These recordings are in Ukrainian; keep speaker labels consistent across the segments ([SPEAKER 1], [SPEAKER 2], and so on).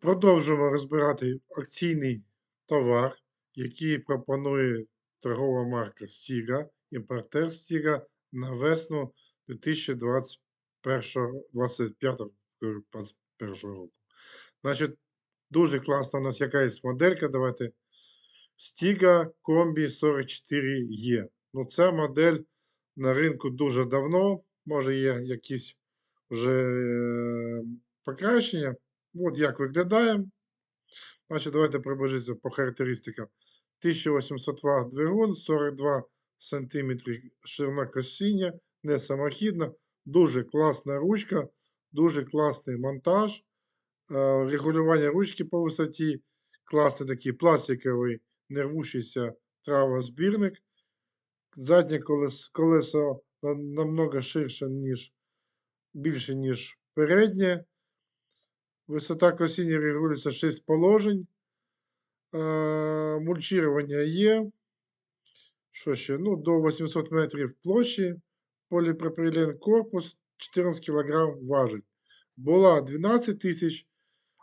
[SPEAKER 1] Продовжуємо розбирати акційний товар, який пропонує торгова марка Стіга, імпортер Стіга на весну 2025 року. Значить, дуже класна у нас якась моделька. Давайте. Стіга Комбі 44Е. Ну, ця модель на ринку дуже давно. Може, є якісь вже е, покращення. От як виглядає. Значить, давайте приблизитися по характеристикам. 1800 Вт двигун, 42 см ширина косіння, не самохідна, дуже класна ручка, дуже класний монтаж. Е, Регулювання ручки по висоті, класний такий пластиковий нервущийся травозбірник. Заднє колес, колесо намного ширше, ніж більше, ніж переднє. Висота косіння регулюється 6 положень. Е, мульчування є. Що ще? Ну, до 800 метрів площі. Поліпропилен корпус 14 кг важить. Була 12 тисяч.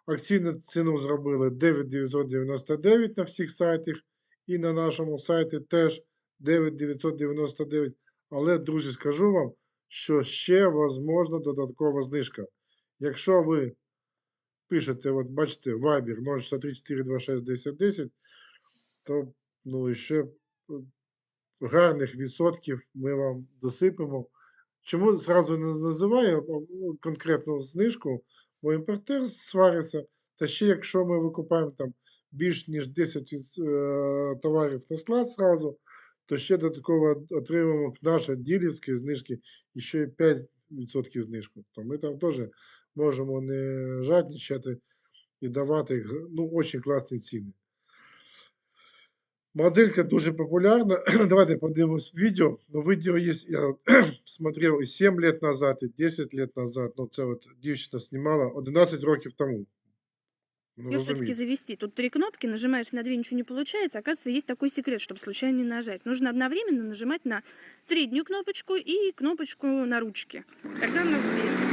[SPEAKER 1] Акційну ціну зробили 9,999 на всіх сайтах. І на нашому сайті теж 9,999. Але, друзі, скажу вам, що ще можна додаткова знижка. Якщо ви пишете, от бачите, Viber 063 26 10 10, то ну, ще е, гарних відсотків ми вам досипемо. Чому зразу не називаю ну, конкретну знижку, бо імпортер свариться. Та ще якщо ми викупаємо там більш ніж 10 від- е, товарів на склад зразу, то ще додатково отримуємо наші ділівські знижки і ще й 5% знижку. То ми там теж можемо не жадничати і давати г- ну, дуже класні ціни. Моделька дуже популярна. Давайте подивимось відео. Ну, відео є, я смотрел і 7 лет назад, і 10 лет назад. Ну, це от дівчина знімала 11 років тому. Ну,
[SPEAKER 2] Ее все-таки
[SPEAKER 1] розумієте.
[SPEAKER 2] завести. Тут три кнопки, нажимаешь на две, ничего не получается. Оказывается, есть такой секрет, чтобы случайно не нажать. Нужно одновременно нажимать на среднюю кнопочку и кнопочку на ручке. Тогда она действует.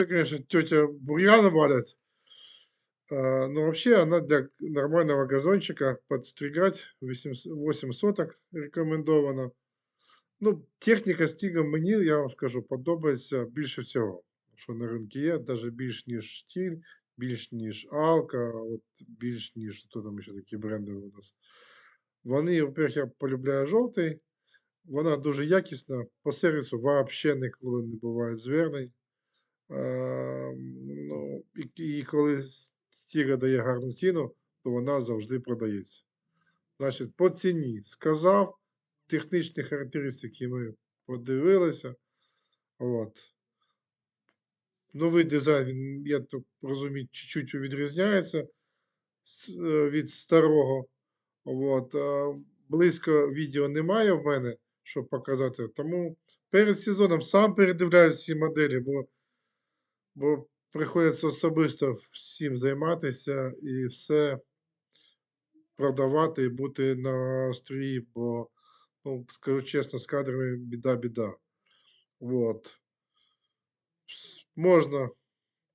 [SPEAKER 1] это, конечно, тетя бурьяна валит. А, но вообще она для нормального газончика подстригать 8, 8 соток рекомендовано. Ну, техніка стіга мені, я вам скажу, подобається більше всього. Що на ринку є, навіть більш ніж штіль, більш ніж Алка, от більш ніж хто там ще такі бренди у нас. Вони, во-первых, я полюбляю жовтий, вона дуже якісна, по сервісу взагалі ніколи не буває звернень. А, ну, і, коли стіга дає гарну ціну, то вона завжди продається. Значить, по ціні сказав, технічні характеристики ми подивилися. От. Новий дизайн, він, я так розумію, чуть-чуть відрізняється е, від старого. От. Близько відео немає в мене, щоб показати. Тому перед сезоном сам передивляюсь всі моделі, бо, бо приходиться особисто всім займатися і все продавати і бути на строї, бо, ну, скажу чесно, з кадрами біда-біда. От. Можна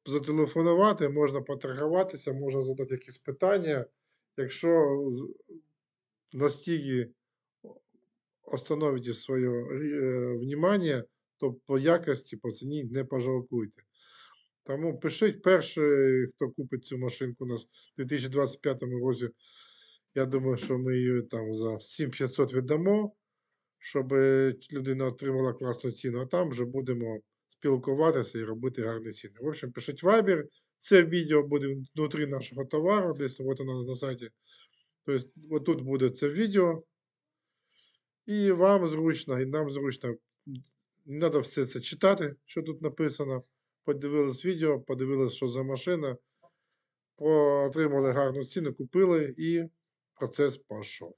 [SPEAKER 1] зателефонувати, можна поторгуватися, можна задати якісь питання. Якщо з- на стігі остановите своє е, внимание, то по якості, по ціні не пожалкуйте. Тому пишіть перший, хто купить цю машинку у нас в 2025 році. Я думаю, що ми її там за 7500 віддамо, щоб людина отримала класну ціну, а там вже будемо спілкуватися і робити гарні ціни. В общем, пишіть Viber. Це відео буде внутрі нашого товару, десь от воно на сайті. Тобто, отут буде це відео. І вам зручно, і нам зручно. Не треба все це читати, що тут написано. Подивились відео, подивились, що за машина, отримали гарну ціну, купили і процес пішов.